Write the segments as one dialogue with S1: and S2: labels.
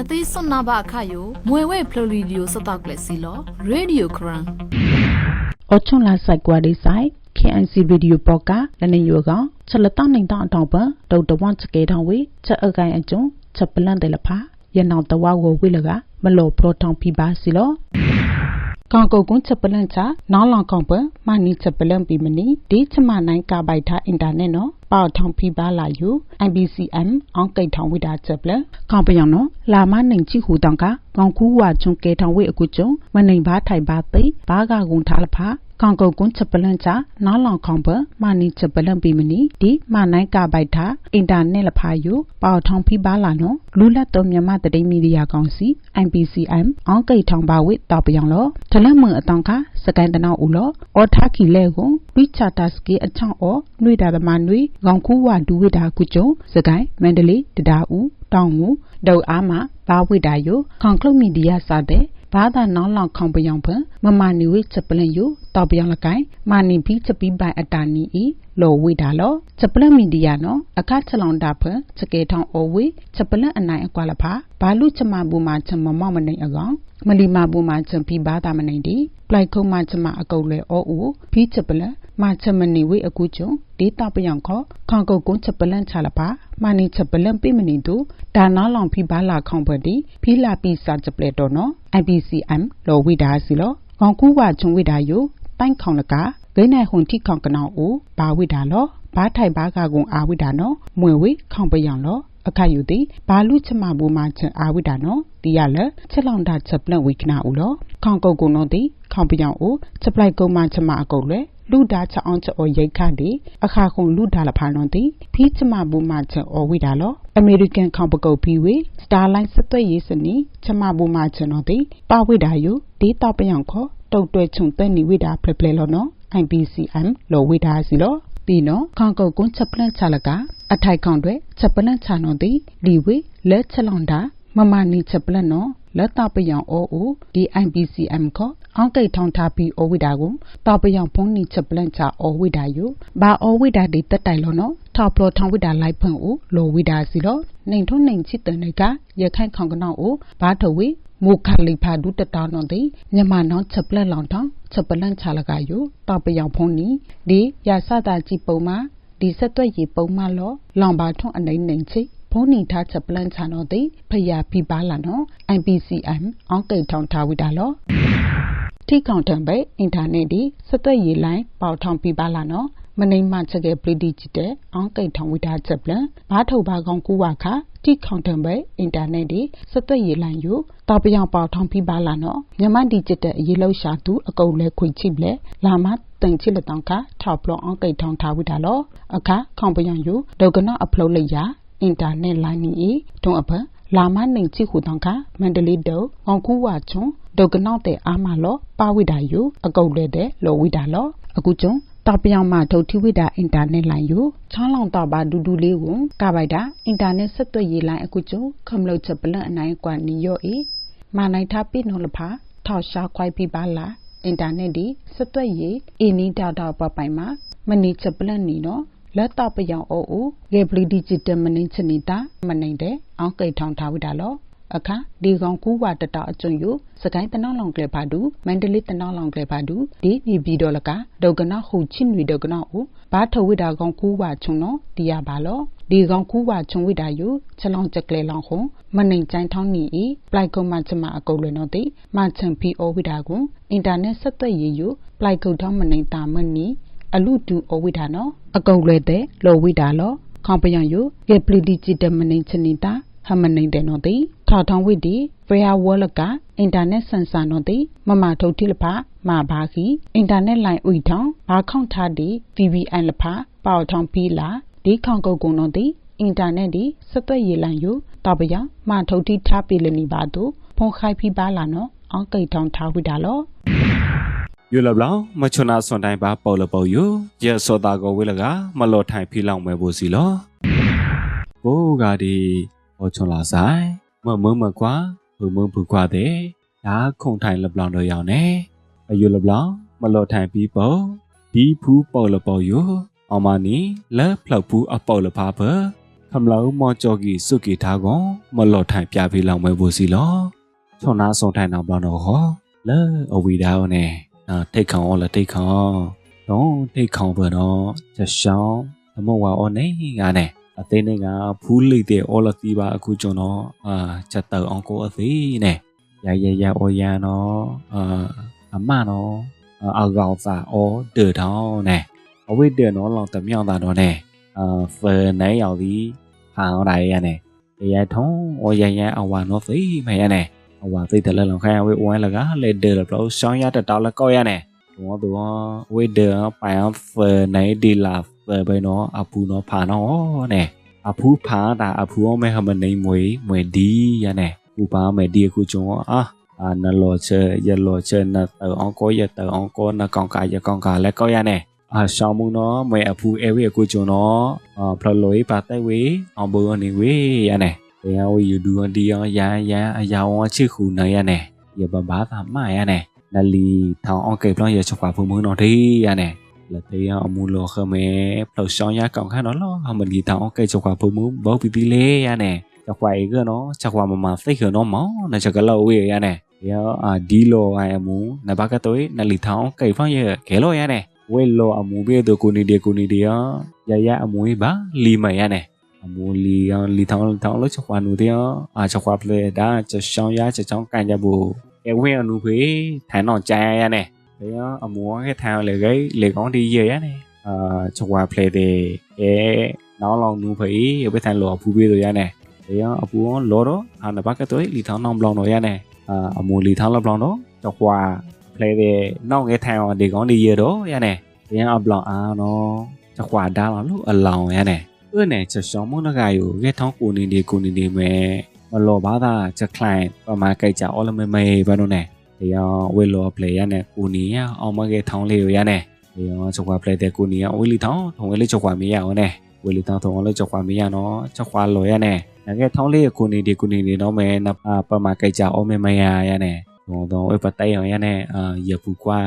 S1: နသိစွန်နာဘအခါယိုမွေဝဲဖလိုလီဒီယိုစတောက်လက်စီလောရေဒီယိုခရန်
S2: အော်ချွန်လာဆိုင်ကွာဒီဆိုင် KNC Radio ပေါ်ကလနေယောကချက်လက်တောင်းနိုင်တောင်းအတောင်ပဒေါက်တဝန်ချကေထောင်းဝေချက်အကိုင်အကျုံချက်ပလန့်တယ်လဖာရနောင်တဝါကိုဝေလကမလောပရိုထောင်ပြပါစီလော ကောင်ကုတ်ကွန်းချက်ပလန့်ချနောင်းလောင်ကောင်ပမနီချက်ပလန့်ပြီးမနီဒီချမနိုင်ကပိုက်ထားအင်တာနက်နော်ပေါထောင်ပြပါလာယူ IBCM အောင်ကိတ်ထောင်ဝိတာချက်ပလကောင်ပယောင်နော်လာမနိုင်ချိဟူတောင်ကကောင်ကူဝါချုံကေထောင်ဝိအကူကျုံမနိုင်ဘာထိုင်ပါသိဘာကကုံထားလဖာ ကောင်ကုတ်ကွန်းချက်ပလန့်ချနားလောင်ခေါင်ပမာနီချက်ပလန့်ပြီးမနီဒီမနိုင်ကပိုက်တာအင်တာနက်လဖာယူပေါထောင်ဖိပါလာနော်လူလက်တော်မြမတတိမီဒီယာကောင်စီ MPCM အောင်ကိတ်ထောင်ပါဝိတောက်ပြောင်လောထလက်မွန်အတောင်ကစကိုင်းတနောက်ဦးလောအော်ထားခီလဲကိုဝိချတာစကီအချောင်းအောနှွေတာသမာနှွေကောင်ကူဝဒူဝိတာကုကျုံစကိုင်းမန္တလေးတဒါဦးတောင်ငူဒေါအားမဘာဝိတာယိုခေါင်ကလုတ်မီဒီယာစတဲ့ ဘာသာနောင်းလောင်ခေါင်ပယောင်ဖမမနီဝိချက်ပလန့်ယိုတောက်ပယောင်လကိုင်မာနီဘီချက်ပီးပိုင်အတာနီဤလောဝိတာလောချက်ပလန့်မီဒီယာနော်အခါချက်လောင်တာဖချက်ကေထောင်းအောဝေချက်ပလန့်အနိုင်အကွာလဖာဘာလူချမဘူမာချက်မမောက်မနိုင်အကောင်မလီမာဘူမာချက်ပီးဘာသာမနိုင်ဒီပလိုက်ခုံးမချက်မအကုတ်လဲအောအိုဘီချက်ပလန့်မချက်မနီဝိအကူကျုံဒေတာပယောင်ခေါခေါင်ကုတ်ကွန်းချက်ပလန့်ချလပါ မာနီချက်ပလန့်ပိမနီတူဒါနာလောင်ဖိဘာလာခေါင်ပတိဖိလာပိစာချက်ပလက်တော့နော် IBCM လောဝိဒါစီလောကောင်ကူဝါချုံဝိဒါယိုတိုင်ခေါင်လကဂိနိုင်ဟွန်တိခေါင်ကနောအိုဘာဝိဒါလောဘာထိုင်ဘာကကုံအာဝိဒါနော်မွေဝိခေါင်ပယောင်လောအခါယူသည်ဘာလူချမဘူမာချင်အာဝိဒါနော်ဒီရလချက်လောင်တာချက်ပလန့်ဝိကနာဦးလောခေါင်ကုတ်ကုံနော်သည်ခေါင်ပယောင်အိုချက်ပလိုက်ကုံမချမအကုတ်လဲ လူဒါချအောင်ချောရိတ်ခတ်ဒီအခါခုံလူဒါလဖာနွန်တီဖီးချမဘူမာချောဝိဒါလောအမေရိကန်ခေါပကုတ်ဖီဝေစတာလိုင်းစသွဲရေးစနီချမဘူမာချေနော်တီပါဝိဒါယုဒေတာပယံခောတုတ်တွဲချုံတဲ့နီဝိဒါဖလဖလလောနော် IBCM လောဝိဒါစီလောပြီးနော်ခေါကုတ်ကွန်းချက်ပလန့်ချလကအထိုက်ခေါင်တွေချက်ပလန့်ချနော်တီလီဝေလက်ချက်လောင်တာမမနီချက်ပလန့်နော်လက်တပယံအိုအိုဒီ IBCM ခေါအောင်ကိတ်ထောင်းထားပြီးအိုဝိဒါကိုတပယံဖုန်နီချက်ပလန့်ချအိုဝိဒါယုဘာအိုဝိဒါဒီတက်တိုင်လောနော်ထောက်ပလောထောင်းဝိဒါလိုက်ဖန်အိုလိုဝိဒါစီလောနိုင်ထုံးနိုင်ချစ်တန်ကရခိုင်ခေါင်ကနောက်အိုဘာထဝေမူခလိဖာဒုတတာနော်တိမြန်မာနောင်ချက်ပလက်လောင်ထောင်းချက်ပလန့်ချလကယုတပယံဖုန်နီဒီရဆတာကြည့်ပုံမှာဒီဆက်သွက်ရေပုံမှလောလောင်ပါထွန်းအနိုင်နိုင်ချိ ဖုန်နီထားချက်ပလန့်ချနော်တိဖယာပြပါလာနော် IPCM အောင်းကိတ်ထောင်းထားဝိဒါလောထိကောင်တံပဲအင်တာနက်ဒီစက်သွက်ရေးလိုင်းပေါထောင်ပြပါလာနော်မနိမ့်မချက်တဲ့ပရိဒီဂျစ်တဲ့အောင်ကိတ်ထောင်ဝိတာချက်ပလန်ဘာထုတ်ဘာကောင်ကူဝါခတိခေါန်တံပဲအင်တာနက်ဒီစက်သွက်ရေးလိုင်းယူတောက်ပြောင်ပေါထောင်ပြပါလာနော်မြန်မာဒီဂျစ်တဲ့အရေးလောက်ရှာသူအကုတ်လဲခွေချိပလဲလာမတန်ချစ်လက်တောင်ခထောက်ပလောအောင်ကိတ်ထောင်ထားဝိတာလောအခါခေါင်ပြောင်ယူဒေါကနော့အပလော့လိုက်ရ အင်တာနက်လိုင်းနီတုံးအဖလာမနိုင်ချိခုတောင်ကမန္တလေးတုံငေါကူဝါချုံဒုကနောက်တဲ့အာမလောပါဝိဒါယုအကုတ်လဲတဲ့လောဝိဒါလောအခုကျုံတပြောင်မှထုတ်ထီဝိဒါအင်တာနက်လိုင်းယူချောင်းလောင်တော့ပါဒူဒူလေးကိုကပိုက်တာအင်တာနက်ဆက်သွယ်ရေးလိုင်းအခုကျုံခမလို့ချက်ပလန့်အနိုင်ကွာနီယောအေမနိုင်ထားပိနော်လဖာထောက်ရှာခွိုက်ပြပါလားအင်တာနက်ဒီဆက်သွယ်ရေးအင်းနီတာတာပပိုင်မှာမနီချက်ပလန့်နီနော် လက်တော့ပယောင်အိုအိုဂေပလီဒီဂျစ်တမနင်းချနေတာမနိုင်တဲ့အောင်းကိတ်ထောင်ထားဝိတာလောအခါဒီကောင်ကူဝါတတအကျွန်းယစကိုင်းတနောင်းလောင်ကလေးပါဒူမန္တလေးတနောင်းလောင်ကလေးပါဒူဒီနေပြီးတော့လကဒုကနာဟုချင်းဝီဒုကနာဟုဘာထဝိတာကောင်ကူဝါချုံနော်ဒီရပါလောဒီကောင်ကူဝါချုံဝိတာယချလောင်ကြက်ကလေးလောင်ခုမနိုင်ချိုင်းထောင်းနီဤပလိုက်ကုံမချမအကုတ်လွယ်နော်တိမချန်ဖီအိုဝိတာကွန်အင်တာနက်ဆက်သွယ်ရေးယပလိုက်ကုတ်ထောင်းမနိုင်တာမနီ အလူတူအဝိဒါနော်အကုတ်လွဲတဲ့လောဝိဒါလောခေါပယံယိုကေပလီဒီဂျစ်တမနိချနေတာဟမနိတဲ့နော်တိထောက်ထောင်းဝိဒီဖရဝလကအင်တာနက်ဆန်ဆာနော်တိမမထုတ်တိလဖမဘာခီအင်တာနက်လိုင်းဥထောင်းဘာခေါန့်ထားဒီ VPN လဖပေါထောင်းပီလာဒီခေါန့်ကုတ်ကုံနော်တိအင်တာနက်ဒီစက်သွက်ရေးလန်ယိုတပယမထုတ်တိထားပီလနီပါတို့ဖုန်ခိုင်ဖီပါလာနော်အောင်းကိတ်ထောင်းထားဝိဒါလော
S3: ယူလဘလောင်မချွနာစွန်တိုင်းပါပေါ်လပေါ်ယူရဲစောတာကိုဝေလကမလော်ထိုင်ဖီလောင်မဲဖို့စီလောဘိုးကဒီဟောချွန်လာဆိုင်မမမကွာဘုံမဘူကွာတဲ့ဒါခုံထိုင်လဘလောင်တော့ရောင်းနေအယူလဘလောင်မလော်ထိုင်ပြီးပေါ်ဒီဖူးပေါ်လပေါ်ယူအမနီလက်ဖလောက်ဖူးအပေါ်လဖာဘခမလောမောကြော်ကီစုကီထားကွန်မလော်ထိုင်ပြပေးလောင်မဲဖို့စီလောချွန်နာဆုံထိုင်နောက်ပလောင်တော့ဟောလဲအဝီဒါနဲ့啊，take ခေါင်啦，take ခေါင်，တော့ take ခေါင်ဘတော့ချက်ရှောင်းအမောဝါအော်နေငါနဲ့အသိနေကဖူးလိတဲ့အော်လတီပါအခုကျွန်တော်အာချက်တော့အောင်ကိုအသိနဲ့ရရရအော်ရန်တော့အာအမနော်အကောင်စာအော်တေတောင်းနဲ့အဝိတေနော်လောင်တမြောင်းတာတော့နဲ့အာဖယ်နေရောက်သည်ဟာဟောတာရနဲ့ရထုံးအော်ရရအဝါနော်သိမရနဲ့အ ဝါသိတယ်လည်းလောက်ခိုင်းဝေးဝဲလကလေတယ်လို့ပြောရှောင်းရတဲ့တောက်လည်းကောက်ရနေဘောသူဝေးတယ်ပိုင်ဖ်နိုင်ဒီလာဘယ်နော်အပူနော်ဖာနော်နဲ့အဖူးဖာတာအဖူးမဲဟမနေမွေမွေဒီရနေဥပါမဲဒီခုချုံအာအာနလောချေရလောချေနတောအောင်ကိုရတောအောင်ကိုနကောင်ကာရကောင်ကာလည်းကောက်ရနေအာရှောင်းမှုနော်မဲအဖူးအဲဝေးခုချုံနော်အာဖလလိုပါတဲ့ဝေးအောင်ဘောနေဝေးရနေ တရားဝယူဒူအဒီယောရန်ရန်အယောင်ချစ်ခုနိုင်ရနဲ့ရပဘာသာမရနဲ့နလီထောင်အောင်ကေပလောရချက်ခွာဖုံမုံတော့တေးရနဲ့လက်သေးရအမူလောခမဲဖလောက်ရှောင်းရကောင်ခါတော့လောအမလီထောင်အောင်ကေချက်ခွာဖုံမုံဘောပီပီလေးရနဲ့ချက်ခွာအေကနော်ချက်ခွာမမသိခနော်မောနချက်ကတော့ဝေးရနဲ့ယောအာဒီလောအိုင်အမူနဘကတိုနလီထောင်ကေဖောင်းရကေလောရနဲ့ဝေလောအမူဘေတို့ကိုနီဒီကိုနီဒီရရရအမူပါလီမရနဲ့အ မိုလီအောင်လီထောင်းထောင်းလို့ချခွာနူတဲ့အာချခွာပလေဒါချရှောင်းရချချောင်းကန်ကြဘူးအဲဝင်းအနူဖေးထိုင်တော့ကြာရရနဲ့ဘယ်အမိုကထိုင်လေကိလေကောင်းဒီရရနဲ့အာချခွာပလေတဲ့အဲနောက်လောင်နူဖေးဘယ်ထိုင်လောအဖူးပေးလို့ရနဲ့ဘယ်အပူအောင်လောတော့အာနဘကတော့လီထောင်းနောင်ဘလောင်တော့ရနဲ့အာအမိုလီထောင်းလောက်ဘလောင်တော့ချခွာပလေတဲ့နောက်ငယ်ထိုင်အောင်ဒီကောင်းဒီရတော့ရနဲ့ဘယ်အဘလောင်အာနော်ချခွာဒါလောင်လို့အလောင်ရနဲ့ တွနဲ့ချက်ရှောင်းမုန်နဂါယိုငှက်ထောင်းကိုနေနေကိုနေနေမယ်မလောဘာသာချက်ခလိုင်ပမာကြိုက်ကြအော်လမမေဘာနုနဲ့တရားဝေလောပလေရနဲ့ကိုနေရအောင်မကဲထောင်းလေးကိုရနဲ့တရားချက်ခွာပလေတဲ့ကိုနေရဝေလီထောင်းထောင်းဝေလေးချက်ခွာမေးရအောင်နဲ့ဝေလီထောင်းထောင်းလေးချက်ခွာမေးရနော်ချက်ခွာလောရနဲ့ငါကဲထောင်းလေးကိုနေဒီကိုနေနေတော့မယ်နပမာကြိုက်ကြအော်မမရရနဲ့ဟိုတော့ဝေပတိုင်အောင်ရနဲ့အာရပူကွာ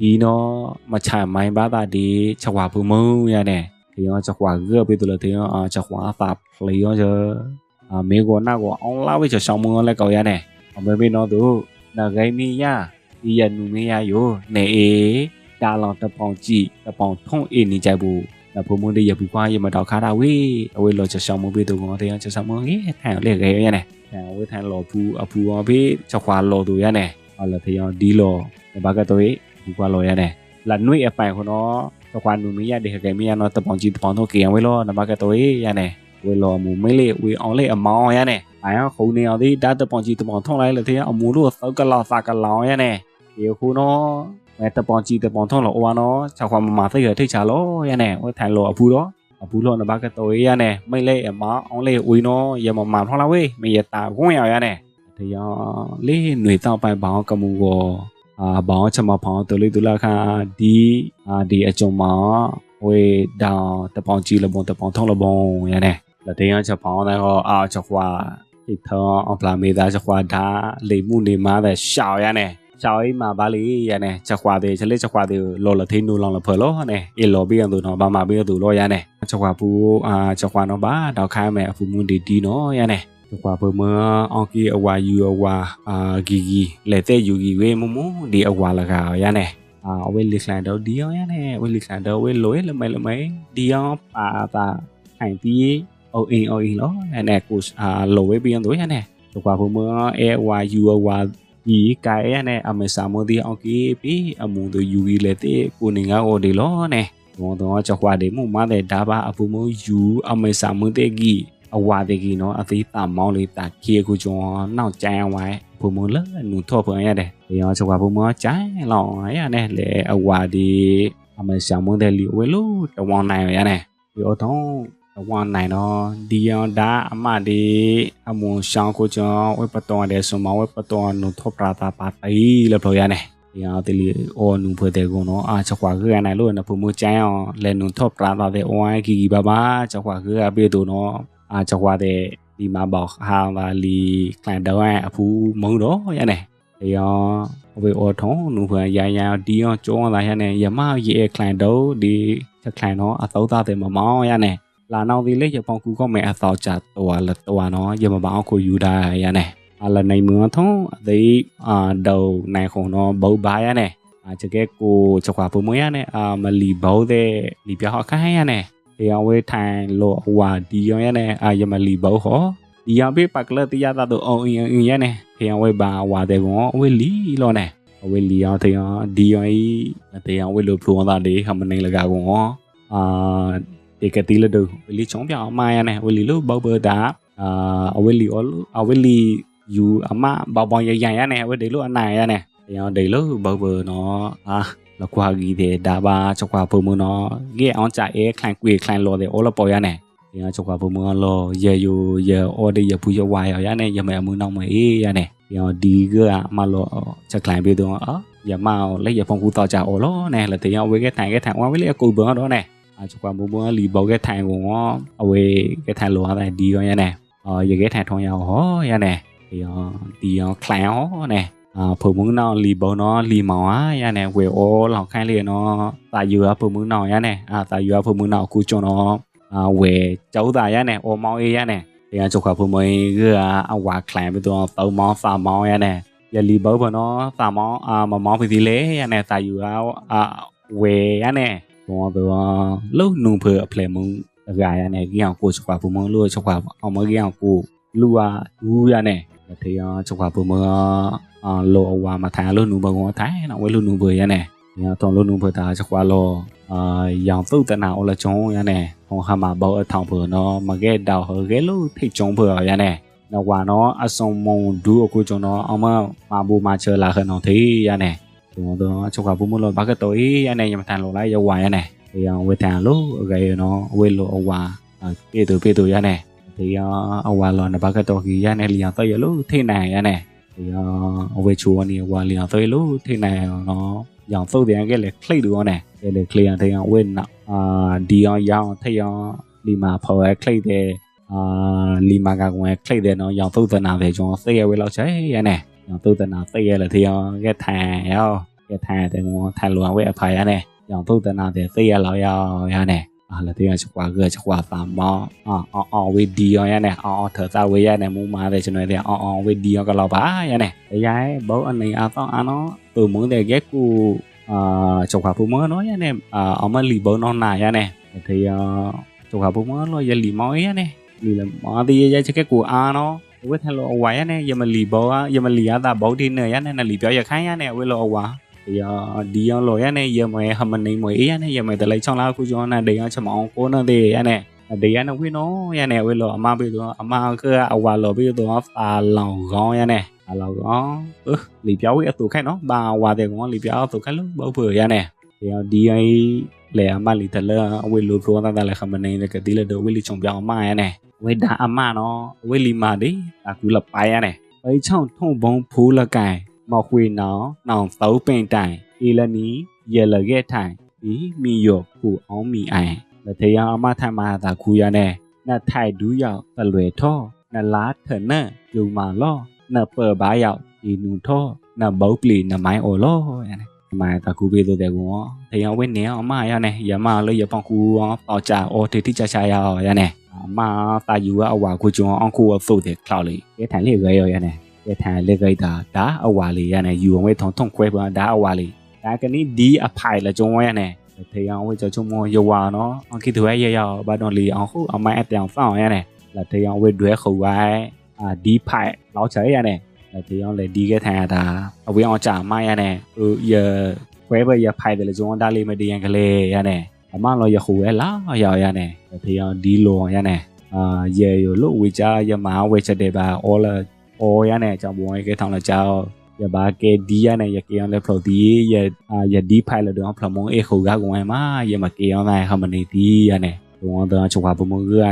S3: ဒီနော်မချမိုင်းဘာသာဒီချက်ခွာဘူးမုံရနဲ့ တဲ့ thì nó chắc quả gỡ bây giờ thì nó chắc quả tạp lấy nó cho à mấy cái nào của ông lao với cho xong mưa lại cầu ya này ông mới biết nó đủ là gây mi ya đi nhận mi ya yo nè đa lòng tập phòng chỉ tập phòng thông in đi chạy bù là phụ muốn đi giờ bù qua giờ mà đào khá đào vi ở bên lo cho xong mưa bây giờ ngon thì cho xong mưa nghe thằng lấy gây ya này thằng với thằng lo phu à phu ở bên chắc quả lo tụi ya này hoặc là thì đi lo ba cái tôi bù qua lo ya này là nuôi ở phải của nó တကွာနူမီရတဲ့ကေမီယနော်တပောင်ကြီးတပောင်တော့ကေဝဲလောနမကတိုရရနေဝဲလောမူမဲလေဝေအောင်လေအမောင်းရနေအိုင်ခုံနေအောင်ဒီဒါတပောင်ကြီးတပောင်ထုံလိုက်လေတဲ့အမူလို့သောက်ကလာစာကလောင်ရနေဒီခုနော်မဲတပောင်ကြီးတပောင်ထုံလောအိုဝါနော်ချောက်ခွာမမသိရထိတ်ချလောရနေဝဲထိုင်လောအပူတော့အပူလောနဘကတိုရရနေမိလေအမောင်းအောင်လေဝေနော်ရမမထုံလာဝေမေရတာခွင့်ရရနေတရားလေးຫນွေတော့ပိုင်ဘောင်းကမှုကို အာဘောင်းချမဖောင်းတူလေးတူလာခါဒီအာဒီအကြုံမှာဝေဒေါင်တပောင်ကြီးလဘုံတပောင်ထုံးလဘုံရတဲ့လက်တင်းချဖောင်းတဲ့ဟောအာချခွာဒီထောင်းအပလာမေသားချခွာဒါလေမှုနေမားတဲ့ရှောက်ရတဲ့ရှောက်အိမ်မှာဗာလီရတဲ့ချခွာတဲ့ချလေးချခွာတဲ့လော်လသိနူလောင်လဖလောနဲ့အီလော်ဘီယန်တို့နော်ဘာမာဘီယန်တို့လောရတဲ့ချခွာပူအာချခွာနော်ဘာတော့ခိုင်းမယ်အဖူမှုဒီဒီနော်ရ တဲ့ကွာပမအောင်ကီအဝါယူအဝါအာဂီဂီလက်တဲ့ယူဂီဝေမမဒီအဝါလကရနေအာဝေလီဆန်တော့ဒီယောရနေဝေလီဆန်တော့ဝေလွေလမဲလမဲဒီယောပါတာခိုင်ပြီးအိုအင်းအိုအင်းလောနဲ့ကိုအာလိုဝေပြီးတော့ရနေကွာပမအဲဝါယူအဝါဒီကဲရနေအမေစာမဒီအောင်ကီပြီးအမှုတို့ယူဂီလက်တဲ့ကိုနေငါအိုဒီလောနေဘောတော့ချခွာဒီမှုမတဲ့ဒါပါအပူမယူအမေစာမတဲ့ဂီ အဝါတကြီးနော်အသေးတာမောင်းလေးတာခေကူကျော်နောက်ကျန်ဝိုင်းဘုံမလနုထောပွန်ရတယ်ဒီရောချွာဘုံမကျန်လောင်းရနဲ့လေအဝါဒီအမဆောင်မတဲ့လီဝဲလို့တဝန်နိုင်ရနဲ့ဒီတော့တဝန်နိုင်တော့ဒီရောဒါအမဒီအမွန်ရှောင်းကိုကျော်ဝဲပတော်တဲ့ဆိုမဝဲပတော်နုထောပရာတာပါတိုင်လို့ပြောရနဲ့ဒီအောင်တလီအော်နုဖွတဲ့ကုန်းတော့အာချခွာခရနိုင်လို့နဖုံမကျန်အောင်လဲနုထောပရာတာတဲ့အိုအိုင်ကီကီဘာဘာချခွာခရပေးတော့ အာကြောက်ရတဲ့ဒီမှာပေါ့ဟာပါလီကလန်တော့အဖူမုံတော့ရနေလေရောအဝေအော်ထုံနူခွန်ရရန်ဒီရောကျောင်းလာရနေယမရေကလန်တော့ဒီကလန်တော့အသောသားတယ်မမောင်းရနေလာနောက်ဒီလေရပောင်ကူကောက်မယ်အသောချတော်လတော်နော်ယမပောင်ကိုယူတာရနေအလနိုင်မွန်ထုံအသေးအာဒေါနိုင်ခုံတော့ဘုတ်ပါရနေအချက်ကကိုချက်ခွာပုံမရနေအာမလီဘောတဲ့လီပြောက်အခန်းရနေ အာယမလီဘောဟောဒီရပေးပကလတိယတာတော့အောင်ရင်ရနေတရားဝဲဘာဝါတဲ့ကောဝဲလီလို့နေဝဲလီအောင်တရားဒီရောဤတရားဝဲလို့ဖလိုတာလေခမနေလကကောအာဒီကတိလဒဝဲလီချုံပြောင်းမာရနေဝဲလီလို့ဘောဘတာအာအဝဲလီအအဝဲလီယူအမဘောင်ဘောင်ရရရနေဝဲဒီလို့အနိုင်ရနေတရားဒီ လို့ဘောဘနော်အာလကွာကြီးတဲ့ဒါပါချကွာဖုံမနော်ဂေအောင်ကြအဲခလိုင်ကွေခလိုင်လော်တဲ့အော်လပေါ်ရနေဒီကချကွာဖုံမလောရေယိုရေအော်ဒီရပူရဝါရရနေရမဲအမှုနောက်မဲအေးရနေဒီဒီကအမလောချက်ခလိုင်ပေးတော့အော်ရမောလက်ရဖုံကူတော့ကြအော်လောနဲလက်တရားဝဲကထိုင်ကထိုင်ဝါဝဲလေအကူဘောတော့နဲအချကွာမူဘောလီဘောကထိုင်ကောအဝဲကထိုင်လောရတဲ့ဒီရောရနေအော်ရေကထိုင်ထုံရဟောရနေဒီရောဒီရောခလိုင်ဟောနဲ အာဖုံမုံနောင်လီဘောနော်လီမောင်อ่ะရနေဝဲအောလောင်ခိုင်းလေနော်တာယူရဖုံမုံနောင်ရနေအာတာယူရဖုံမုံနောင်ကူကျွန်တော်အာဝဲကျောင်းသားရနေအောမောင်အေးရနေဒီကချခွာဖုံမွေကအဝါခလိုင်ပြီးတော့သုံးမောင်းစာမောင်းရနေရလီဘောဘောနော်စာမောင်းအာမမောင်းဖီစီလေရနေတာယူရအာဝဲရနေဘောတော့လုံနုံဖအဖလေမုံအကြရနေကြီးအောင်ကိုချခွာဖုံမုံလို့ချခွာအောင်မကြီးအောင်ကိုလူဝဒူးရနေ တေယချခွာဖုံမုံအာလောအဝါမထိုင်လို့နုံဘောကောထိုင်နော်ဝဲလို့နုံဘောရနေညတော့လို့နုံဘောတာချခွာလောအာရောင်သုတ်တနာအော်လချုံရနေဟောဟာမဘောအထောင်ဘောနော်မကဲတောက်ဟောကဲလို့ထိတ်ကျုံဘောရနေနော်ဝါနော်အစုံမုံဒူးအခုကျွန်တော်အောင်မမဘူမချလာခနော်သေးရနေကျွန်တော်ချခွာဖုံမလို့ဘာကတော့အေးရနေရမထန်လို့လိုက်ရဝါရနေတေယဝေတန်လို့အကဲနော်ဝဲလို့အဝါပြေတူပြေတူရနေ တေယအဝါလောနဘာကတော့ကြီးရနေလျာတော့ရလို့ထိနိုင်ရနေဒီအဝေချိုကနေဝါလီအောင်သွေးလို့ထိနေနော်ရောင်သုတ်တယ်ကလည်းခလိတ်လို့နဲ့ကလည်းခလီယန်တဲ့အောင်ဝဲနောက်အာဒီအောင်ရောင်ထိအောင်လီမာဖော်ခလိတ်တဲ့အာလီမာကကွယ်ခလိတ်တဲ့နော်ရောင်သုတ်တနာပဲကျွန်တော်သိရဝဲလောက်ချဲ ရနဲ့ရောင်သုတ်တနာသိရလေထိအောင်ကဲထိုင်ရောကဲထိုင်တဲ့မောထိုင်လို့ဝဲအဖာရနဲ့ရောင်သုတ်တနာတဲ့သိရလောက်ရောရနဲ့အာလည်းတရားချကွာကချကွာသာမောအော်အော်ဝေဒီယောရနဲ့အော်ထသာဝေရနဲ့မူမာတဲ့ကျွန်တော်တဲ့အော်အော်ဝေဒီယောကလောက်ပါရနဲ့တရားဘောအနေအတော့အနော်သူမုန်းတဲ့ကဲကူအာချကွာဖူမောနော်ရနဲ့အာအမလီဘောနော်နာရနဲ့တရားချကွာဖူမောလောရလီမောရနဲ့လီလမာဒီရချက်ကကူအာနော်ဝဲထလောအဝါရနဲ့ယမလီဘောယမလီရတာဘောဒီနဲ့ရနဲ့လီပြောရခိုင်းရနဲ့ဝဲလောအဝါ ya di yang lo ya ne ye mo ha man nei mo e ya ne ye mo de lai chong la ku jo na de ya chama on ko na de ya ne de ya ne wi no ya ne wi lo ama bi do ama ke a wa lo bi do fa lao gong ya ne a lao gong ư li piao wi a tu khai no ba wa de gong li piao tu khai lo bo pu ya ne ya di ai le ama li ta la wi lo pro ta ta la ha man nei de ke di le do wi li chong piao ma ya ne wi da ama no wi li ma de a ku la pa ya ne ai chong thong bong phu la kai မခွေနောင်နောင်သောပင်တိုင်အီလနီရလကဲထိုင်ဒီမီယောခုအောင်မီအိုင်လက်ထရအမထမသာခူရနဲ့နတ်ထိုက်ဒူးရောက်ပလွယ်ထောနလားထနယူမာလောနပဘာရောက်ဒီနူထောနဘောပလီနမိုင်းအိုလောရနဲ့မိုင်တကူပေးတဲ့ကောတရဝင်းနေအမရနဲ့ရမလို့ရပောင်ကူအောင်ကြအော်တီတီချာချာရရနဲ့အမတာယူအဝါကိုကျွန်အောင်ကိုသုတ်တဲ့ခလောက်လေးရထိုင်လေးရရရနဲ့ ရထိုင်လက်ကြိုက်တာဒါအဝါလေးရနဲ့ယူအောင်ဝဲထုံထုံခွဲပါဒါအဝါလေးဒါကနေ့ဒီအဖိုင်လကြုံရနဲ့ထေအောင်ဝဲကြုံမယဝါနော်အခိသွဲရရဘာတော့လီအောင်ခုအမိုင်းအတောင်ဖောင်းရနဲ့လက်ထေအောင်ဝဲဒွဲခုဝိုင်းအာဒီဖိုင်လောက်ချရရနဲ့လက်ထေအောင်လေဒီကထိုင်ရတာအဝဲအောင်ကြာမရနဲ့ဟိုရခွဲပဲရဖိုင်တယ်ကြုံဒါလေးမတည်ရန်ကလေး ရနဲ့အမလောရခုဝဲလာရရနဲ့ထေအောင်ဒီလိုရနဲ့အာရေရလို့ဝေကြရမဝဲချက်တယ်ပါ all အော်ရနဲ့ကြောင့်ဘုံရဲ့ထောင်းလာကြောက်ရပါကဲဒီရနဲ့ရကေအောင်လဲဖလို့ဒီရအာရဒီဖိုင်လတော့ဖလမုံအေခုကကွန်မှာရမကေအောင်လိုက်ဟမနေဒီရနဲ့ဘုံတော့ချုပ်ပါဘုံကရ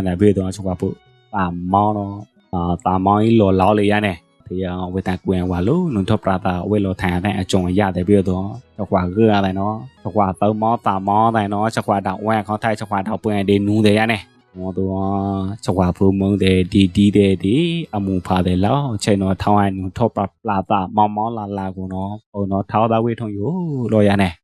S3: နဲ့ဘေးတော့ချုပ်ပါဖို့ပါမောင်းတော့အာတာမောင်းကြီးလော်လောက်လေရနဲ့ဒီအောင်ဝေတကွင်ဝါလို့နုံထပရာတာဝေလောထိုင်တဲ့အကြုံရတယ်ပြီးတော့ချုပ်ပါကရတယ်နော်ချုပ်ပါသုံးမောတာမောတယ်နော်ချုပ်ပါတော့ဝဲခေါထိုက်ချုပ်ပါတော့ပွင့်ဒီနူးတယ်ရနဲ့